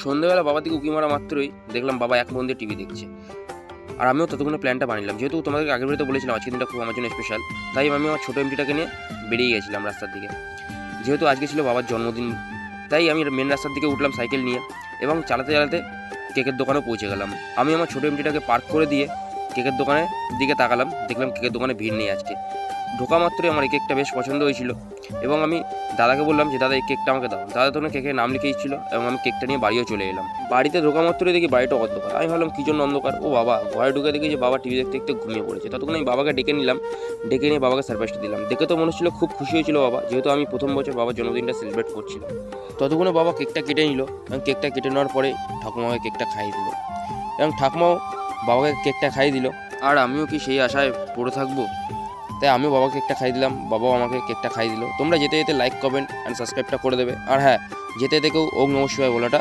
সন্ধ্যেবেলা বাবা দিকে উকি মারা মাত্রই দেখলাম বাবা এক মন দিয়ে টিভি দেখছে। আর আমিও ততক্ষণে প্ল্যানটা বানিলাম। যেহেতু তোমাদেরকে আগের বাড়িতে বলেছিলাম, আজকের দিনটা খুব আমার জন্য স্পেশাল তাই আমি আমার ছোটো এমটিটাকে নিয়ে বেরিয়ে গেছিলাম রাস্তার দিকে। যেহেতু আজকে ছিল বাবার জন্মদিন, তাই আমি মেন রাস্তার দিকে উঠলাম সাইকেল নিয়ে এবং চালাতে চালাতে কেকের দোকানে পৌঁছে গেলাম। আমি আমার ছোটো এমটিটাকে পার্ক করে দিয়ে কেকের দোকানের দিকে তাকালাম, দেখলাম কেকের দোকানে ভিড় নেই আজকে। ঢোকা মাত্রই আমার এই কেকটা বেশ পছন্দ হয়েছিল। এবং আমি দাদাকে বললাম যে, দাদা, এই কেকটা আমাকে দাও। দাদা তখন কেকের নাম লিখে দিচ্ছিল এবং আমি কেকটা নিয়ে বাড়িও চলে এলাম। বাড়িতে ঢোকা মাত্রই দেখি বাড়িটা অন্ধকার। আমি ভাবলাম, কী জন্য অন্ধকার? ও বাবা, ঘরে ঢুকে দেখি যে, বাবা টিভি দেখতে দেখতে ঘুমিয়ে পড়েছে। ততক্ষণ আমি বাবাকে ডেকে নিলাম। ডেকে নিয়ে বাবাকে সারপ্রাইজটা দিলাম। দেখে তো মনে হচ্ছিল খুব খুশি হয়েছিল বাবা, যেহেতু আমি প্রথম বছর বাবার জন্মদিনটা সেলিব্রেট করছিলাম। ততক্ষণে বাবা কেকটা কেটে নিল এবং কেকটা কেটে নেওয়ার পরে ঠাকুমাকে কেকটা খাইয়ে দিল। এবং ঠাকুমাও বাবাকে কেকটা খাইয়ে দিল। আর আমিও কি সেই আশায় পড়ে থাকব? তাই আমি বাবাকে কেকটা খাই দিলাম, বাবাও আমাকে কেকটা খাই দিল। তোমরা যেতে যেতে লাইক কমেন্ট অ্যান্ড সাবস্ক্রাইবটা করে দেবে। আর হ্যাঁ যেতে যেতে কেউ ওম বলাটা